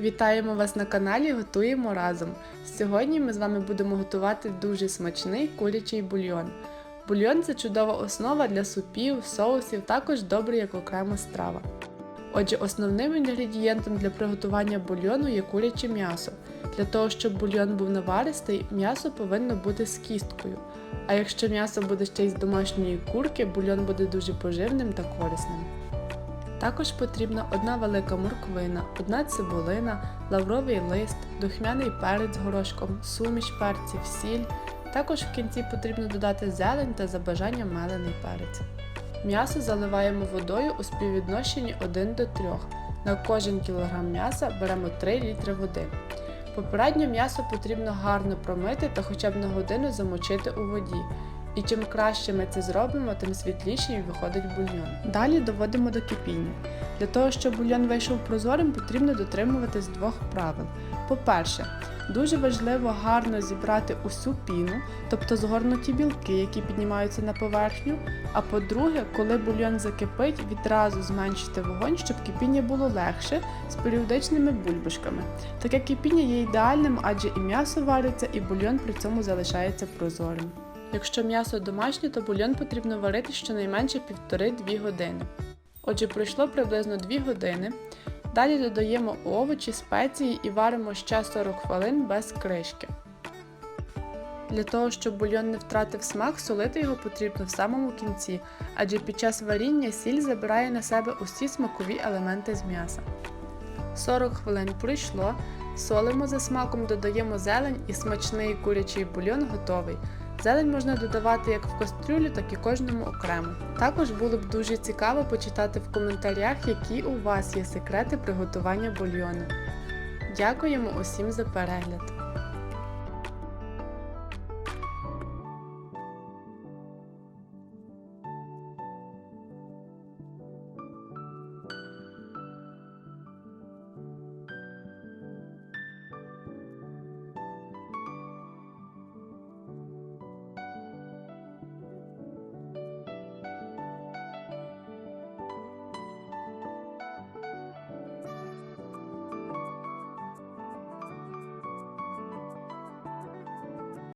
Вітаємо вас на каналі Готуємо разом. Сьогодні ми з вами будемо готувати дуже смачний курячий бульйон. Бульйон це чудова основа для супів, соусів, також добрий як окрема страва. Отже, основним інгредієнтом для приготування бульйону є куряче м'ясо. Для того, щоб бульйон був наваристий, м'ясо повинно бути з кісткою. А якщо м'ясо буде ще й з домашньої курки, бульйон буде дуже поживним та корисним. Також потрібна одна велика морквина, одна цибулина, лавровий лист, духмяний перець з горошком, суміш перців, сіль. Також в кінці потрібно додати зелень та за бажанням мелений перець. М'ясо заливаємо водою у співвідношенні 1 до 3. На кожен кілограм м'яса беремо 3 літри води. Попередньо м'ясо потрібно гарно промити та хоча б на годину замочити у воді. І чим краще ми це зробимо, тим світліший виходить бульйон. Далі доводимо до кипіння. Для того, щоб бульйон вийшов прозорим, потрібно дотримуватись двох правил. По-перше, дуже важливо гарно зібрати усю піну, тобто згорнуті білки, які піднімаються на поверхню. А по-друге, коли бульйон закипить, відразу зменшити вогонь, щоб кипіння було легше з періодичними бульбашками. Таке кипіння є ідеальним, адже і м'ясо вариться, і бульйон при цьому залишається прозорим. Якщо м'ясо домашнє, то бульйон потрібно варити щонайменше 1,5-2 години. Отже, пройшло приблизно 2 години. Далі додаємо овочі, спеції і варимо ще 40 хвилин без кришки. Для того, щоб бульйон не втратив смак, солити його потрібно в самому кінці, адже під час варіння сіль забирає на себе усі смакові елементи з м'яса. 40 хвилин пройшло, солимо за смаком, додаємо зелень і смачний курячий бульйон готовий. Зелень можна додавати як в кастрюлю, так і кожному окремо. Також було б дуже цікаво почитати в коментарях, які у вас є секрети приготування бульйону. Дякуємо усім за перегляд!